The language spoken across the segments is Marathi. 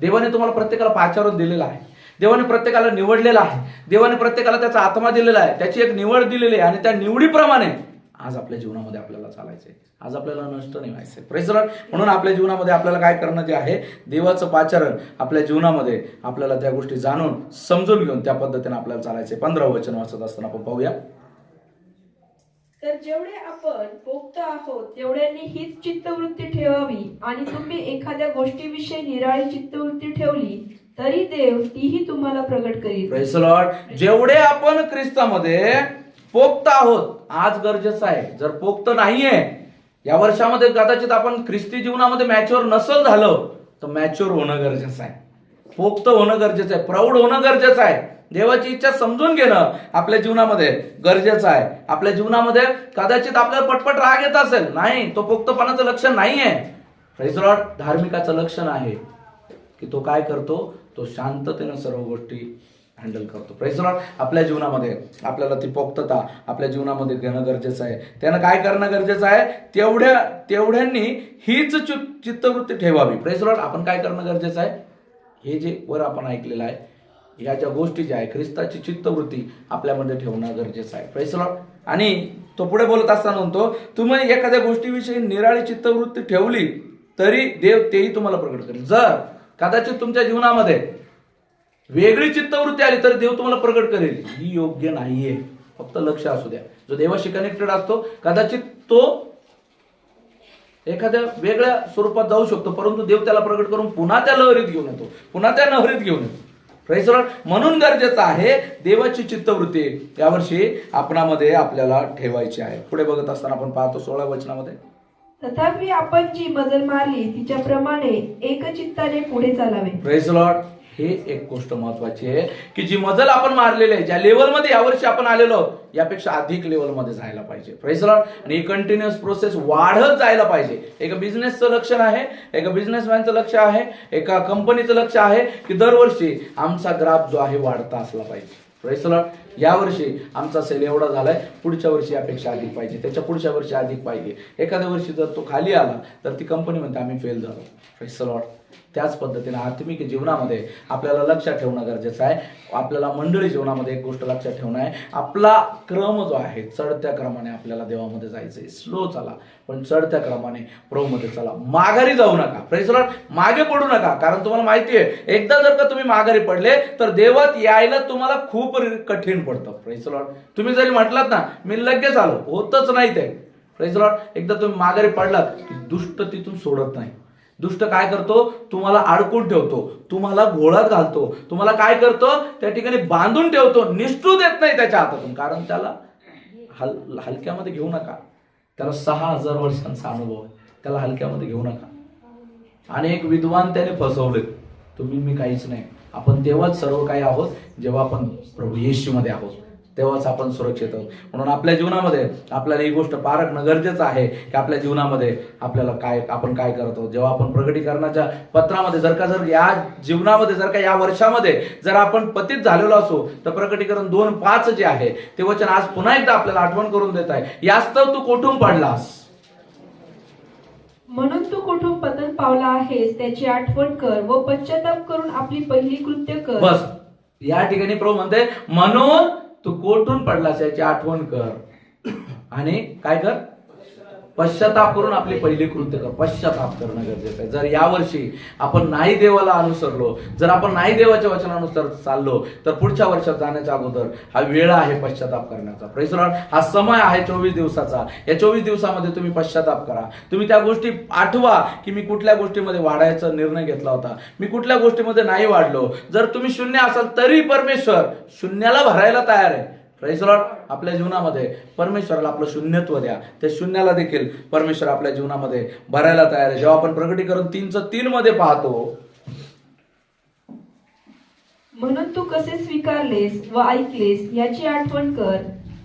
देवाने तुम्हाला प्रत्येकाला पाचारून दिलेला आहे. देवाने प्रत्येकाला निवडलेला आहे. देवाने प्रत्येकाला त्याचा आत्मा दिलेला आहे. त्याची एक निवड दिलेली आहे आणि त्या निवडीप्रमाणे आज आपल्या जीवनामध्ये आपल्याला चालायचंय. आज आपल्याला नष्ट नाही व्हायचंय. प्रेसरण म्हणून आपल्या जीवनामध्ये आपल्याला काय करणं जे आहे देवाचं पाचारण आपल्या जीवनामध्ये आपल्याला त्या गोष्टी जाणून समजून घेऊन त्या पद्धतीने आपल्याला चालायचंय. पंधरा वचन वाचत असताना आपण पाहूया. तर जेवढे आपण भोगत आहोत तेवढ्यांनी हीच चित्तवृत्ती ठेवावी. आणि तुम्ही एखाद्या गोष्टीविषयी निराळी चित्तवृत्ती ठेवली तरी देव तीही तुम्हाला प्रगट करील. जेवढे आपण ख्रिस्तामध्ये पोक्त आहोत आज गरजेचं आहे. जर पोक्त नाहीये या वर्षामध्ये कदाचित आपण ख्रिस्ती जीवनामध्ये मॅच्युअर नसल झालं तर मॅच्युअर होणं गरजेचं आहे. पोक्त होणं गरजेचं आहे. प्रौढ होणं गरजेचं आहे. देवाची इच्छा समजून घेणं आपल्या जीवनामध्ये गरजेचं आहे. आपल्या जीवनामध्ये कदाचित आपल्याला पटपट राग येत असेल. नाही तो पोक्तपणाचं लक्षण नाहीये. आहे the धार्मिकाचं लक्षण आहे की तो काय करतो? तो शांततेनं सर्व गोष्टी हँडल करतो. प्रेसलॉट आपल्या जीवनामध्ये आपल्याला ती पोक्तता आपल्या जीवनामध्ये घेणं गरजेचं आहे. त्यानं काय करणं गरजेचं आहे? तेवढ्या तेवढ्यांनी हीच चि- चित्तवृत्ती ठेवावी. प्रेसलॉट आपण काय करणं गरजेचं आहे? हे जे वर आपण ऐकलेलं आहे ह्या ज्या गोष्टी ज्या आहे ख्रिस्ताची चित्तवृत्ती आपल्यामध्ये ठेवणं गरजेचं आहे. प्रेसलॉट आणि तो पुढे बोलत असताना म्हणतो तुम्ही एखाद्या गोष्टीविषयी निराळी चित्तवृत्ती ठेवली तरी देव तेही तुम्हाला प्रकट करेल. जर कदाचित तुमच्या जीवनामध्ये वेगळी चित्तवृत्ती आली तर देव तुम्हाला प्रकट करेल. ही योग्य नाहीये. फक्त लक्ष असू द्या. जो देवाशी कनेक्टेड असतो कदाचित तो एखाद्या वेगळ्या स्वरूपात जाऊ शकतो परंतु देव त्याला प्रकट करून पुन्हा त्या लहरीत घेऊन येतो. पुन्हा त्या नहरीत घेऊन येतो. म्हणून गरजेचं आहे देवाची चित्तवृत्ती. यावर्षी आपणामध्ये आपल्याला ठेवायची आहे. पुढे बघत असताना आपण पाहतो सोळा वचनामध्ये. तथापि आपण जी मजल मारली तिच्याप्रमाणे एकचित्ताने पुढे चालावे. लॉर्ड हे एक गोष्ट महत्वाची आहे की जी मजल आपण मारलेली आहे ज्या लेवलमध्ये यावर्षी आपण आलेलो आहोत, यापेक्षा अधिक लेवलमध्ये जायला पाहिजे. प्रेस आणि ही कंटिन्युअस प्रोसेस वाढत जायला पाहिजे. एका बिझनेसचं लक्ष आहे एका बिझनेसमॅनचं लक्ष आहे एका कंपनीचं लक्ष आहे की दरवर्षी आमचा ग्राफ जो आहे वाढता असला पाहिजे. प्रेस यावर्षी आमचा सेल एवढा झालाय पुढच्या वर्षी यापेक्षा अधिक पाहिजे. त्याच्या पुढच्या वर्षी अधिक पाहिजे. एखाद्या वर्षी जर तो खाली आला तर ती कंपनी म्हणते आम्ही फेल झालो. प्रेस त्याच पद्धतीने आत्मिक जीवनामध्ये आपल्याला लक्षात ठेवणं गरजेचं आहे. आपल्याला मंडळी जीवनामध्ये एक गोष्ट लक्षात ठेवणं आहे. आपला क्रम जो आहे चढत्या क्रमाने आपल्याला देवामध्ये जायचंय. स्लो चला पण चढत्या क्रमाने प्रोमध्ये चला. माघारी जाऊ नका. प्रेसलॉट मागे पडू नका कारण तुम्हाला माहिती आहे एकदा जर का तुम्ही माघारी पडले तर देवात यायला तुम्हाला खूप कठीण पडतं. प्रेसलॉट तुम्ही जरी म्हटलात ना मी लगेच आलो. होतच नाही ते. प्रेसलॉट एकदा तुम्ही माघारी पडलात की दुष्ट तिथून सोडत नाही. दुष्ट काय करतो? तुम्हाला अडकून ठेवतो. तुम्हाला घोळात घालतो. तुम्हाला काय करतो? त्या ठिकाणी बांधून ठेवतो. निष्ठू देत नाही त्याच्या हातातून. कारण त्याला हल हलक्यामध्ये घेऊ नका. त्याला सहा हजार वर्षांचा अनुभव आहे. त्याला हलक्यामध्ये घेऊ नका. आणि एक विद्वान त्याने फसवले तुम्ही मी काहीच नाही. आपण तेव्हाच सर्व काही आहोत जेव्हा आपण प्रभू येशूमध्ये आहोत. तेव्हाच आपण सुरक्षित आहोत. म्हणून आपल्या जीवनामध्ये आपल्याला ही गोष्ट पारखणं गरजेचं आहे की आपल्या जीवनामध्ये आपल्याला काय आपण काय करत आहोत. जेव्हा आपण प्रगटीकरणाच्या पत्रामध्ये जर का जर या जीवनामध्ये जर का या वर्षामध्ये जर आपण पतित झालेलो असो तर प्रगटीकरण दोन पाच जे आहे ते वचन आज पुन्हा एकदा आपल्याला आठवण करून देत आहे. यास्तव तू कोठून पडलास? म्हणून तू कुठून पतन पावला आहेस त्याची आठवण कर व पश्चाताप करून आपली पहिली कृत्य कर. बस. या ठिकाणी प्रभू म्हणते म्हणून तू कोठून पडलास याची आठवण कर. आणि काय कर? पश्चाताप करून आपली पहिली कृत्य कर पश्चाताप करणं गरजेचं आहे. जर यावर्षी आपण नाही देवाला अनुसरलो जर आपण नाही देवाच्या वचनानुसार चाललो तर पुढच्या वर्षात जाण्याच्या अगोदर हा वेळ आहे पश्चाताप करण्याचा. प्रेसलॉट हा समय आहे चोवीस दिवसाचा. या चोवीस दिवसामध्ये तुम्ही पश्चाताप करा. तुम्ही त्या गोष्टी आठवा की मी कुठल्या गोष्टीमध्ये वाढायचा निर्णय घेतला होता. मी कुठल्या गोष्टीमध्ये नाही वाढलो. जर तुम्ही शून्य असाल तरी परमेश्वर शून्याला भरायला तयार आहे. Praise आपल्या जीवनामध्ये परमेश्वराला आपलं शून्यत्व द्या. त्या शून्याला देखील परमेश्वर आपल्या जीवनामध्ये भरायला तयार आहे. जेव्हा आपण प्रगटीकरण तीनचं तीन मध्ये पाहतो म्हणून तू कसे स्वीकारलेस व ऐकलेस याची आठवण कर.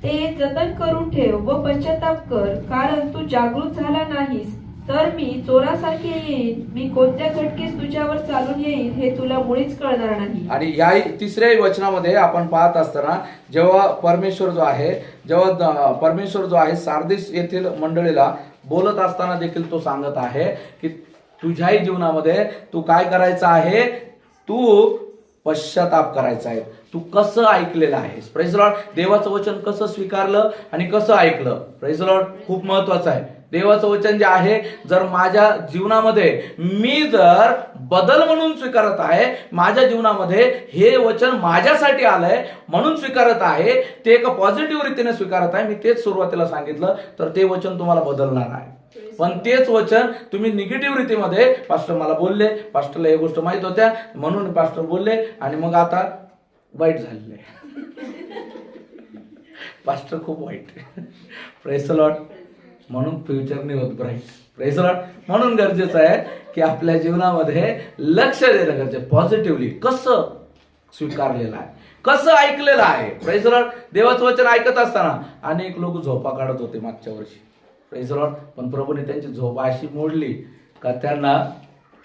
ते जतन करून ठेव व पश्चाताप कर कारण तू जागृत झाला नाहीस. तर मी चोरासारखे येईन मी कोणत्या घटकेस तुझ्यावर चालून येईन हे तुला मुळीच कळणार नाही. आणि या तिसऱ्या वचनामध्ये आपण पाहत असताना जेव्हा परमेश्वर जो आहे जेव्हा परमेश्वर जो आहे सारदिस येथील मंडळीला बोलत असताना देखील तो सांगत आहे की तुझ्याही जीवनामध्ये तू काय करायचं आहे? तू पश्चाताप करायचा आहे. तू कसं ऐकलेलं आहेस? प्रेज लॉर्ड देवाचं वचन कसं स्वीकारलं आणि कसं ऐकलं? प्रेज लॉर्ड खूप महत्वाचं आहे. देवाचं वचन जे आहे जर माझ्या जीवनामध्ये मी जर बदल म्हणून स्वीकारत आहे माझ्या जीवनामध्ये हे वचन माझ्यासाठी आलंय म्हणून स्वीकारत आहे ते एका पॉझिटिव्ह रीतीने स्वीकारत आहे मी तेच सुरुवातीला सांगितलं तर ते वचन तुम्हाला बदलणार आहे. पण तेच वचन तुम्ही निगेटिव्ह रीतीमध्ये पास्टर मला बोलले पास्टरला हे गोष्ट माहीत होत्या म्हणून पास्टर बोलले आणि मग आता वाईट झालेले. पास्टर खूप वाईट प्रेस लॉट म्हणून फ्युचर नाही होत ब्राईट प्रेस लॉट म्हणून गरजेचं आहे की आपल्या जीवनामध्ये लक्ष देणं गरजेचं पॉझिटिव्हली कसं स्वीकारलेलं आहे? कसं ऐकलेलं आहे? प्रेस लॉट देवाचं वचन ऐकत असताना अनेक लोक झोपा काढत होते मागच्या वर्षी. प्रेस लॉट पण प्रभूने त्यांची झोप अशी मोडली का त्यांना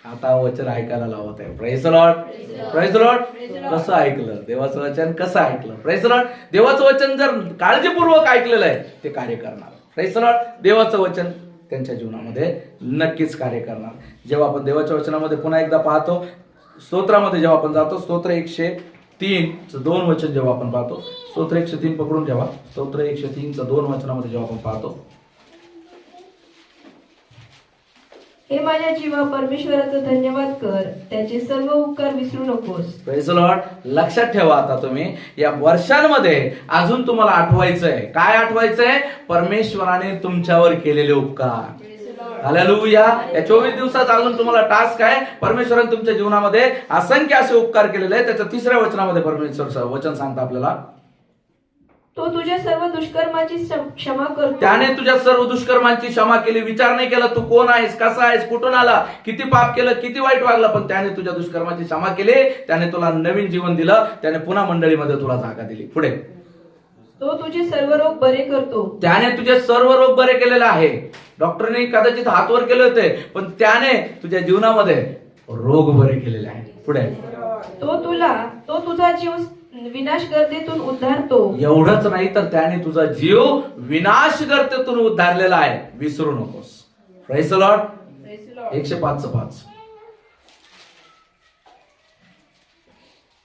आता वचन ऐकायला लावत आहे. प्रेस लॉट प्रेस लॉट कसं ऐकलं? देवाचं वचन कसं ऐकलं? प्रेस लॉट देवाचं वचन जर काळजीपूर्वक ऐकलेलं आहे ते कार्य करणार. प्रेस लॉट देवाचं वचन त्यांच्या जीवनामध्ये नक्कीच कार्य करणार. जेव्हा आपण देवाच्या वचनामध्ये पुन्हा एकदा पाहतो स्तोत्रामध्ये जेव्हा आपण जातो स्तोत्र एकशे तीन दोन वचन जेव्हा आपण पाहतो स्तोत्र एकशे तीन पकडून ठेवा स्तोत्र एकशे तीनचं दोन वचनामध्ये जेव्हा आपण पाहतो हे माझ्या जीवा परमेश्वराचं धन्यवाद कर. त्याचे सर्व उपकार विसरू नकोस. लॉर्ड लक्षात ठेवा आता तुम्ही. या वर्षांमध्ये अजून तुम्हाला आठवायचंय. काय आठवायचंय? परमेश्वराने तुमच्यावर केलेले उपकार. हालेलुया या चोवीस दिवसात अजून तुम्हाला टास्क आहे. परमेश्वराने तुमच्या जीवनामध्ये असंख्य असे उपकार केलेले आहेत. त्याच्या तिसऱ्या वचनामध्ये परमेश्वर वचन सांगता आपल्याला. तो तुझ्या सर्व दुष्कर्माची क्षम- करतो. त्याने तुझ्या सर्व दुष्कर्मांची क्षमा केली. विचार नाही केला तू कोण आहेस कसा आहेस कुठून आला किती पाप केलं किती वाईट वागलं पण त्याने तुझ्या दुष्कर्माची क्षमा केली. त्याने तुला नवीन जीवन दिलं. त्याने पुन्हा मंडळीमध्ये तुला जागा दिली. पुढे. तो तुझे सर्व रोग बरे करतो. त्याने तुझे सर्व रोग बरे केलेले आहे. डॉक्टरने कदाचित हातवर केले होते पण त्याने तुझ्या जीवनामध्ये रोग बरे केलेले आहे पुढे. तो तुला तो तुझा जीव विनाश गर्दीतून उद्धारतो. एवढंच नाही तर त्याने तुझा जीव विनाश गर्तेतून उद्धारलेला आहे. विसरू नकोस. लॉर्ड एकशे पाच पाच.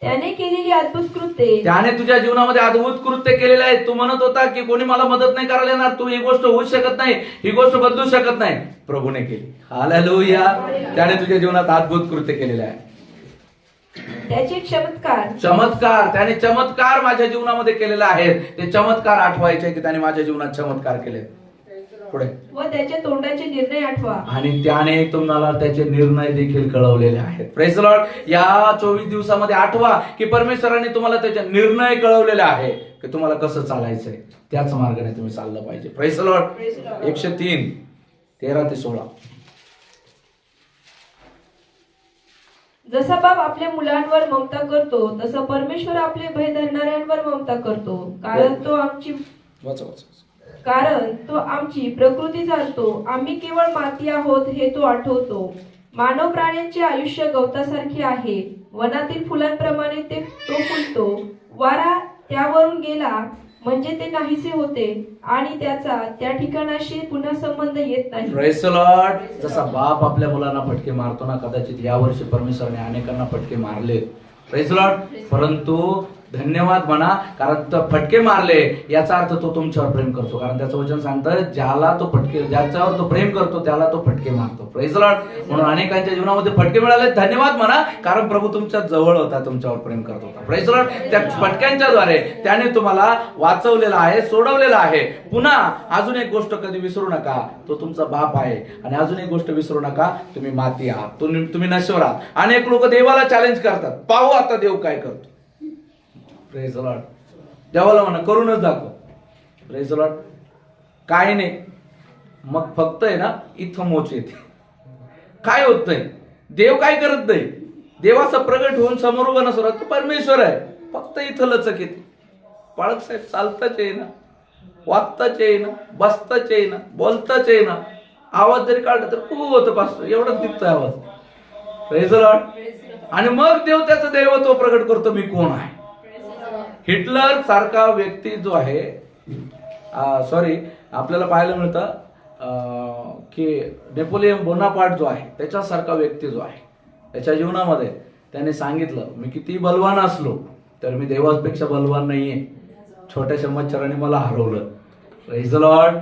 त्याने केलेली अद्भुत कृत्ये. त्याने तुझ्या जीवनामध्ये अद्भुत कृत्य केलेले आहे तू म्हणत होता की कोणी मला मदत नाही करायला येणार. तू ही गोष्ट होऊ शकत नाही. ही गोष्ट बदलू शकत नाही. प्रभूने केली. हालेलुया त्याने तुझ्या जीवनात अद्भुत कृत्य केलेले आहे. त्याचे चमत्कार. चमत्कार. त्याने चमत्कार माझ्या जीवनामध्ये केलेले आहेत. ते चमत्कार आठवायचे की त्याने माझ्या जीवनात चमत्कार केले. पुढे. व त्याच्या तोंडाचे निर्णय आठवा. आणि त्याने तुम्हाला त्याचे निर्णय देखील कळवलेले आहेत. प्रेस लॉर्ड या चोवीस दिवसामध्ये आठवा की परमेश्वराने तुम्हाला त्याचे निर्णय कळवलेले आहे की तुम्हाला कसं चालायचंय. त्याच मार्गाने तुम्ही चाललं पाहिजे. प्रेस लॉर्ड एकशे तीन. तेरा ते सोळा. जसा बाप आपल्या मुलांवर ममता करतो तसा परमेश्वर आपले भय धरणाऱ्यांवर ममता करतो. कारण तो आमची कारण तो आमची प्रकृती जाणतो. आम्ही केवळ माती आहोत हे तो आठवतो. मानव प्राण्यांचे आयुष्य गवतासारखे आहे. वनातील फुलांप्रमाणे ते तो फुलतो. वारा त्यावरून गेला म्हणजे ते नाहीसे होते आणि त्याचा त्या ठिकाणाशी पुन्हा संबंध येत नाही. जसा बाप आपल्या मुलांना फटके मारतो ना कदाचित या वर्षी परमेश्वराने अनेकांना फटके मारले परंतु धन्यवाद म्हणा कारण फटके मारले याचा अर्थ तो तुमच्यावर प्रेम करतो. कारण त्याचं वचन सांगतं ज्याला तो फटके ज्याच्यावर तो प्रेम करतो त्याला तो फटके मारतो. प्रेस लॉर्ड म्हणून अनेकांच्या जीवनामध्ये फटके मिळाले. धन्यवाद म्हणा कारण प्रभू तुमच्या जवळ होता तुमच्यावर प्रेम करत होता. प्रेस लॉर्ड त्या फटक्यांच्या द्वारे त्याने तुम्हाला वाचवलेला आहे सोडवलेला आहे. पुन्हा अजून एक गोष्ट कधी विसरू नका तो तुमचा बाप आहे. आणि अजून एक गोष्ट विसरू नका तुम्ही माती आहात. तुम्ही तुम्ही नश्वर आहात. अनेक लोक देवाला चॅलेंज करतात. पाहू आता देव काय करतो. प्रेज लॉर्ड देवाला म्हणा करूनच दाखव. प्रेज काय नाही. मग फक्त आहे ना इथं मोच येते. काय होत नाही? देव काय करत नाही? देवाचा प्रगट होऊन समोर उभा नसतो तो परमेश्वर आहे. फक्त इथं लचक येते. बाळक साहेब चालताच ना वागताच आहे ना बसताच ना बोलताच आहे ना आवाज जरी काढला तर खूप होतं पास एवढंच दिसतोय आवाज. प्रेज आणि मग देव त्याचं देवत्व प्रगट करतो मी कोण आहे? हिटलर सारखा व्यक्ती जो आहे सॉरी आपल्याला पाहायला मिळतं की नेपोलियन बोनापार्ट जो आहे त्याच्यासारखा व्यक्ती जो आहे त्याच्या जीवनामध्ये त्याने सांगितलं मी किती बलवान असलो तर मी देवापेक्षा बलवान नाहीये. छोट्याशा मच्छराने मला हरवलं. Praise लॉर्ड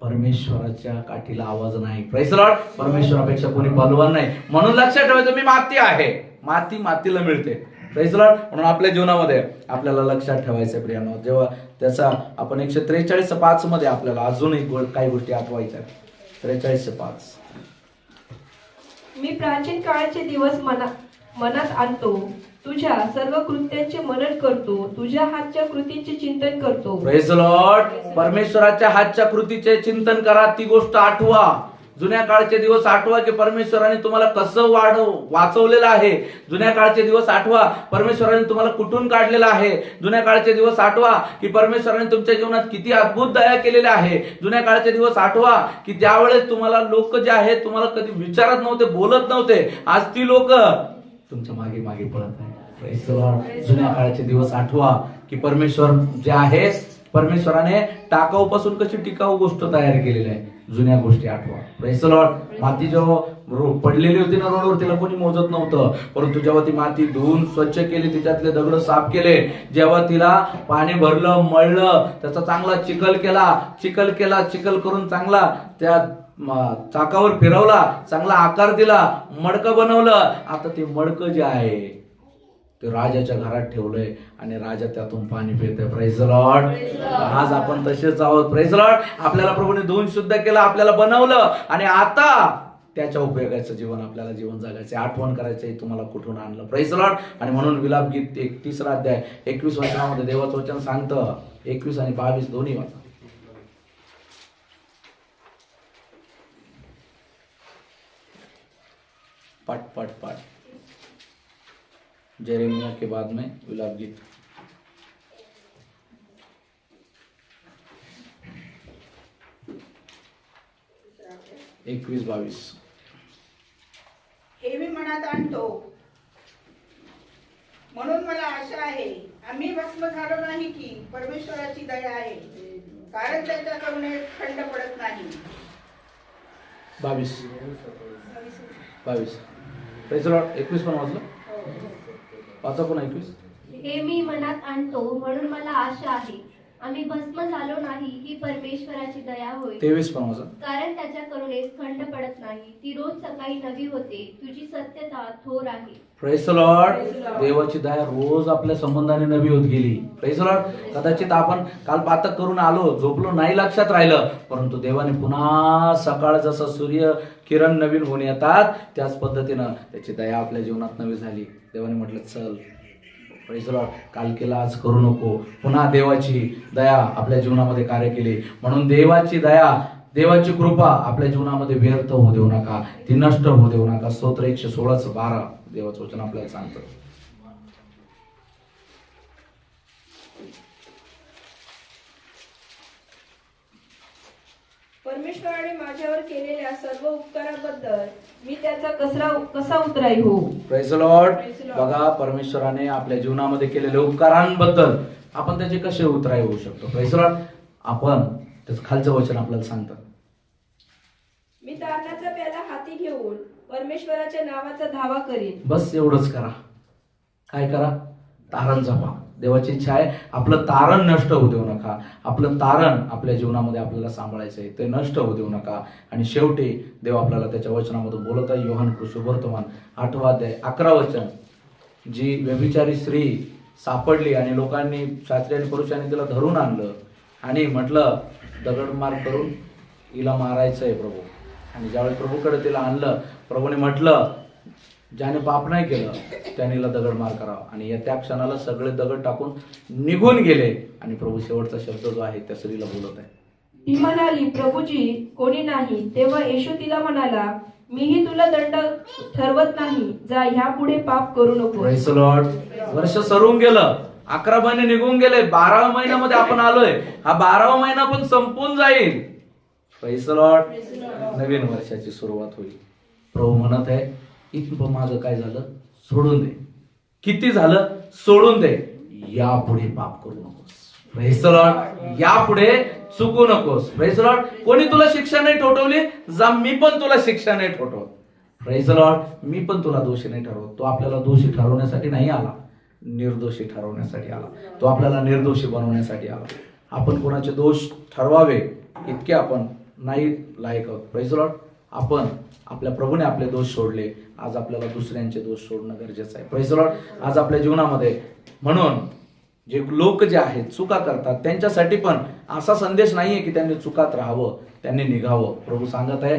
परमेश्वराच्या काठीला आवाज नाही. Praise लॉर्ड परमेश्वरापेक्षा कोणी बलवान नाही. म्हणून लक्षात ठेवायचं मी माती आहे. माती मातीला मिळते. म्हणून आपल्या जीवनामध्ये आपल्याला लक्षात ठेवायचं प्रियानो. जेव्हा त्याचा आपण एकशे त्रेचाळीस पाच मध्ये आपल्याला अजून एक काही गोष्टी आठवायच्या त्रेचाळीस पाच. मी प्राचीन काळाचे दिवस मना मनात आणतो. तुझ्या सर्व कृत्यांचे मनन करतो. तुझ्या हातच्या कृतींचे चिंतन करतो. लॉर्ड परमेश्वराच्या हातच्या कृतीचे चिंतन करा. ती गोष्ट आठवा. जुन्या काळचे दिवस आठवा की परमेश्वराने तुम्हाला कसं वाढ वाचवलेलं आहे? जुन्या काळचे दिवस आठवा परमेश्वराने तुम्हाला कुठून काढलेलं आहे? जुन्या काळचे दिवस आठवा की परमेश्वराने तुमच्या जीवनात किती अद्भुत दया केलेल्या आहे? जुन्या काळचे दिवस आठवा की ज्यावेळेस तुम्हाला लोक जे आहेत तुम्हाला कधी विचारत नव्हते बोलत नव्हते आज ती लोक तुमच्या मागे मागे पळत आहे जुन्या काळाचे दिवस आठवा की परमेश्वर जे आहे परमेश्वराने टाकाऊपासून कशी टिकाऊ गोष्ट तयार केलेली आहे? जुन्या गोष्टी आठवा. Praise माती जेव्हा रो- पडलेली होती ना रोडवर तिला कोणी मोजत नव्हतं. परंतु जेव्हा ती माती धुवून स्वच्छ केली तिच्यातले दगड साफ केले जेव्हा तिला पाणी भरलं मळलं त्याचा चांगला चिखल केला चिखल केला चिखल करून चांगला त्या चाकावर फिरवला चांगला आकार दिला मडकं बनवलं. आता ते मडकं जे आहे ते राजाच्या घरात ठेवलंय आणि राजा त्यातून पाणी पित लॉर्ड आज आपण तसेच आहोत. लॉर्ड आपल्याला प्रभूने धुवून शुद्ध केलं आपल्याला बनवलं. आणि आता त्याच्या उपयोगाचं जीवन आपल्याला जीवन जगायचं आठवण करायचंय तुम्हाला कुठून आणलं? प्रेझ लॉर्ड आणि म्हणून विलाप गीत एक तिसरा अध्याय एकवीस वचनामध्ये देवाचं वचन सांगतं. एकवीस आणि बावीस दोन्ही वाचा. पाठ पाठ पाठ जेरेमिया के बाद में विलाप गीत। एकवीस बावीस। हे मी मनात आणतो. म्हणून मला आशा आहे आम्ही भस्म झालो नाही की परमेश्वराची दया आहे कारण त्याच्याकडून एक खंड पडत नाही. बावीस. बावीस. एकवीस पण वाजलं? वाचा पण एकवीस हे मी मनात आणतो म्हणून मला आशा आहे. आम्ही भस्म झालो नाही ही परमेश्वराची दया होय. तेवीस कारण त्याच्या करुणेत खंड पडत नाही. ती रोज सकाळी नवी होते. तुझी सत्यता थोर आहे. प्रेस लॉर्ड देवाची दया रोज आपल्या संबंधाने नवी होत गेली. प्रेस लॉर्ड कदाचित आपण काल पातक करून आलो झोपलो नाही लक्षात राहिलं परंतु देवाने पुन्हा सकाळ जसं सूर्य किरण नवीन होऊन येतात त्याच पद्धतीनं त्याची दया आपल्या जीवनात नवी झाली. देवाने म्हटलं चल. प्रेस काल केला आज करू नको. पुन्हा देवाची दया आपल्या जीवनामध्ये कार्य केली. म्हणून देवाची दया देवाची कृपा आपल्या जीवनामध्ये व्यर्थ होऊ देऊ नका. ती नष्ट होऊ देऊ नका. स्तोत्र एकशे सोळाच बारा देवाचं वचन आपल्याला सांगतं. माझ्यावर केलेल्या सर्व उपकाराबद्दल मी त्याचा कसरा कसा उतराई हो? Praise lord. बघा परमेश्वराने आपल्या जीवनामध्ये केलेल्या उपकारांबद्दल आपण त्याचे कसे उतराई होऊ शकतो? प्रेझ लॉर्ड आपण त्याचं खालचं वचन आपल्याला सांगतं मी तारणाचा प्याला हाती घेऊन परमेश्वराच्या नावाचा धावा करीन. बस एवढंच करा. काय करा? तारण जपा देवाची इच्छा आहे. आपलं तारण नष्ट होऊ देऊ नका. आपलं तारण आपल्या जीवनामध्ये आपल्याला सांभाळायचं आहे. ते नष्ट होऊ देऊ नका. आणि शेवटी देव आपल्याला त्याच्या वचनामधून बोलत आहे. योहान कृषी वर्तमान आठवा अध्याय अकरा वचन. जी व्यभिचारी स्त्री सापडली आणि लोकांनी शास्त्री आणि पुरुषांनी तिला धरून आणलं आणि म्हटलं दगडमार करून हिला मारायचं आहे प्रभू. आणि ज्यावेळेस प्रभूकडे तिला आणलं प्रभूने म्हटलं ज्याने पाप नाही केलं त्याने हिला दगडमार करावा. आणि या त्या क्षणाला सगळे दगड टाकून निघून गेले. आणि प्रभू शेवटचा शब्द जो आहे त्या स्त्रीला बोलत आहे. ती म्हणाली प्रभूजी कोणी नाही. तेव्हा येशू तिला म्हणाला मीही तुला दंड ठरवत नाही. जा ह्यापुढे पाप करू नको. Lord. वर्ष सरून गेलं. अकरा महिने निघून गेले. बाराव्या महिन्यामध्ये आपण आलोय. हा बारावा महिना पण संपून जाईल. Lord. नवीन वर्षाची सुरुवात होईल. प्रभू म्हणत आहे इथं माझं काय झालं? सोडून दे. किती झालं? सोडून दे. यापुढे पाप करू नकोस. Praise यापुढे चुकू नकोस. Praise कोणी तुला शिक्षा नाही ठोठवली? जा मी पण तुला शिक्षा नाही ठोठवत. Praise मी पण तुला दोषी नाही ठरवत. तो आपल्याला दोषी ठरवण्यासाठी नाही आला. निर्दोषी ठरवण्यासाठी आला. तो आपल्याला निर्दोषी बनवण्यासाठी आला. आपण कोणाचे दोष ठरवावे इतके आपण नाही लायक आहोत. Praise. आपण आपल्या प्रभूने आपले दोष सोडले. आज आपल्याला दुसऱ्यांचे दोष सोडणं गरजेचं आहे. Praise आज आपल्या जीवनामध्ये म्हणून जे लोक जे आहेत चुका करतात त्यांच्यासाठी पण असा संदेश नाही आहे की त्यांनी चुकात राहावं त्यांनी निघावं. प्रभू सांगत आहे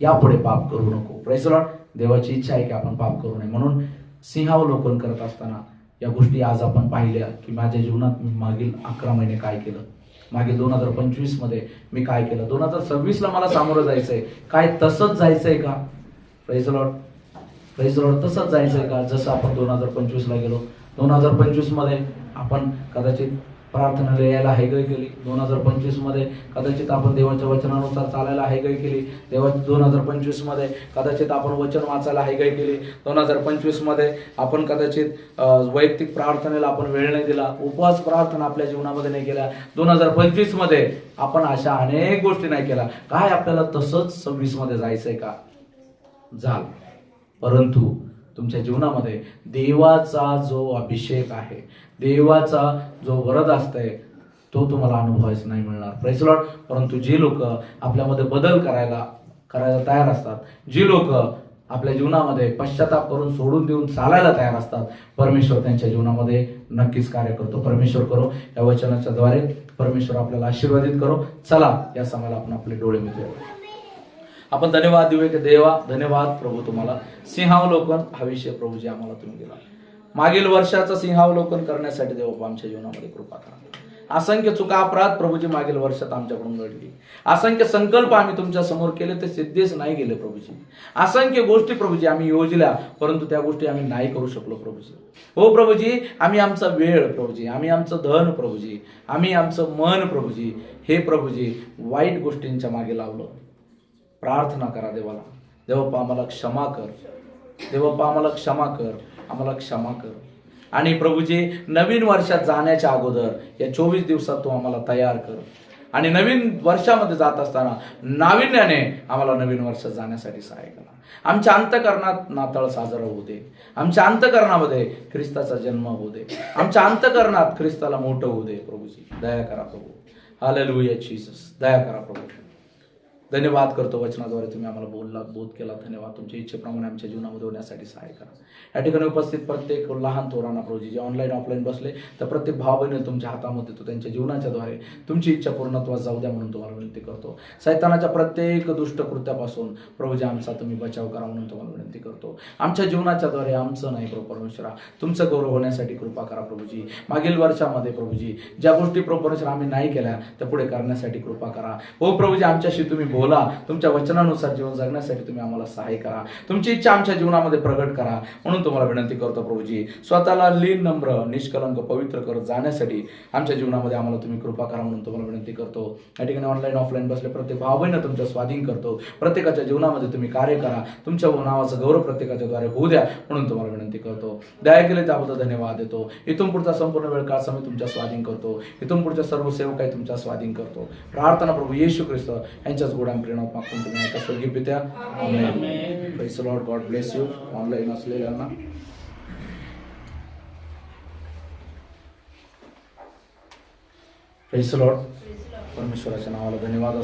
यापुढे पाप करू नको. प्रेसलॉट देवाची इच्छा आहे की आपण पाप करू नये. म्हणून सिंहावलोकन करत असताना या गोष्टी आज आपण पाहिल्या की माझ्या जीवनात मी मागील अकरा महिने काय केलं? मागील दोन हजार पंचवीसमध्ये मी काय केलं? दोन हजार सव्वीस ला मला सामोरं जायचंय. काय तसंच जायचंय का? प्रेसलॉट प्रेस लॉड तसंच जायचंय का? जसं आपण दोन हजार पंचवीस ला गेलो. दोन हजार पंचवीसमध्ये आपण कदाचित प्रार्थना यायला हैगय केली. दोन हजार पंचवीसमध्ये कदाचित आपण देवाच्या वचनानुसार चालायला हैगय केली. देवा दोन हजार पंचवीसमध्ये कदाचित आपण वचन वाचायला हैगय केली. दोन हजार पंचवीसमध्ये आपण कदाचित वैयक्तिक प्रार्थनेला आपण वेळ नाही दिला. उपवास प्रार्थना आपल्या जीवनामध्ये नाही केल्या. दोन हजार पंचवीसमध्ये आपण अशा अनेक गोष्टी नाही केल्या. काय आपल्याला तसंच सव्वीसमध्ये जायचं जायचंय का? झालं. परंतु तुमच्या जीवनामध्ये देवाचा जो अभिषेक आहे देवाचा जो वरद असतंय तो तुम्हाला अनुभवायचा नाही मिळणार. प्रेसलॉट परंतु जी लोक आपल्यामध्ये बदल करायला करायला तयार असतात जी लोक आपल्या जीवनामध्ये पश्चाताप करून सोडून देऊन चालायला तयार असतात परमेश्वर त्यांच्या जीवनामध्ये नक्कीच कार्य करतो. परमेश्वर करो या वचनाच्या द्वारे परमेश्वर आपल्याला आशीर्वादित करो. चला या समाला आपण आपले डोळे मिळतो आपण धन्यवाद देऊ की देवा धन्यवाद प्रभू तुम्हाला. सिंहावलोकन हा विषय प्रभूजी आम्हाला तुम्ही दिला. मागील वर्षाचं सिंहावलोकन करण्यासाठी देवा आमच्या जीवनामध्ये कृपा करा. असंख्य चुका अपराध प्रभूजी मागील वर्षात आमच्याकडून घडली. असंख्य संकल्प आम्ही तुमच्यासमोर केले ते सिद्धेच नाही गेले प्रभूजी असंख्य गोष्टी प्रभूजी आम्ही योजल्या परंतु त्या गोष्टी आम्ही नाही करू शकलो प्रभूजी हो प्रभूजी आम्ही आमचा वेळ प्रभूजी आम्ही आमचं धन प्रभूजी आम्ही आमचं मन प्रभूजी हे प्रभूजी वाईट गोष्टींच्या मागे लावलं. प्रार्थना करा देवाला. देवप्पा आम्हाला क्षमा कर. देवप्पा आम्हाला क्षमा कर. आम्हाला क्षमा कर. आणि प्रभूजी नवीन वर्षात जाण्याच्या अगोदर या चोवीस दिवसात तू आम्हाला तयार कर. आणि नवीन वर्षामध्ये जात असताना नाविन्याने आम्हाला नवीन वर्षात जाण्यासाठी सहाय्य करा. आमच्या अंतकरणात नाताळ साजरा होऊ दे. आमच्या अंतकरणामध्ये ख्रिस्ताचा जन्म होऊ दे. आमच्या अंतकरणात ख्रिस्ताला मोठं होऊ दे प्रभूजी. दया करा प्रभू. हालेलुया जीसस दया करा प्रभू. धन्यवाद करतो वचनाद्वारे तुम्ही आम्हाला बोलला बोध केला. धन्यवाद. तुमच्या इच्छेप्रमाणे आमच्या जीवनामध्ये होण्यासाठी सहाय्य करा. या ठिकाणी उपस्थित प्रत्येक लहान थोरांना प्रभूजी जे ऑनलाईन ऑफलाईन बसले तर प्रत्येक भाव बहिणी तुमच्या हातामध्ये तो त्यांच्या जीवनाच्या द्वारे तुमची इच्छा पूर्णत्वास जाऊ द्या म्हणून तुम्हाला विनंती करतो. सैतानाच्या प्रत्येक दुष्ट कृत्यापासून प्रभूजी आमचा तुम्ही बचाव करा म्हणून तुम्हाला विनंती करतो. आमच्या जीवनाच्या द्वारे आमचं नाही प्रभू परमेश्वरा तुमचं गौरव होण्यासाठी कृपा करा प्रभूजी. मागील वर्षामध्ये प्रभूजी ज्या गोष्टी प्रभू परमेश्वर आम्ही नाही केल्या त्या पुढे करण्यासाठी कृपा करा. हो प्रभूजी आमच्याशी तुम्ही बोल. बोला. तुमच्या वचनानुसार जीवन जगण्यासाठी तुम्ही आम्हाला सहाय्य करा. तुमची इच्छा आमच्या जीवनामध्ये प्रगट करा. म्हणून तुम्हाला विनंती करतो प्रभूजी स्वतःला लीन नम्र निष्कलंक पवित्र करत जाण्यासाठी आमच्या जीवनामध्ये आम्हाला तुम्ही कृपा करा म्हणून तुम्हाला विनंती करतो. या ठिकाणी ऑनलाईन ऑफलाईन बसले प्रत्येक भाव तुमच्या स्वाधीन करतो. प्रत्येकाच्या जीवनामध्ये तुम्ही कार्य करा. तुमच्या नावाचं गौरव प्रत्येकाच्या द्वारे होऊ द्या म्हणून तुम्हाला विनंती करतो. दया केले त्याबद्दल धन्यवाद देतो. इथून पुढचा संपूर्ण वेळ काळ मी तुमच्या स्वाधीन करतो. इथून पुढच्या सर्व सेवकाही तुमच्या स्वाधीन करतो. प्रार्थना प्रभू येशू ख्रिस्त यांच्याच गोड्या प्रेरणात मागून तुम्ही ऐका स्वर्गीय पित्या lord god bless you online असलेल्यांना लॉर्ड परमेश्वराच्या नावाला धन्यवाद असो.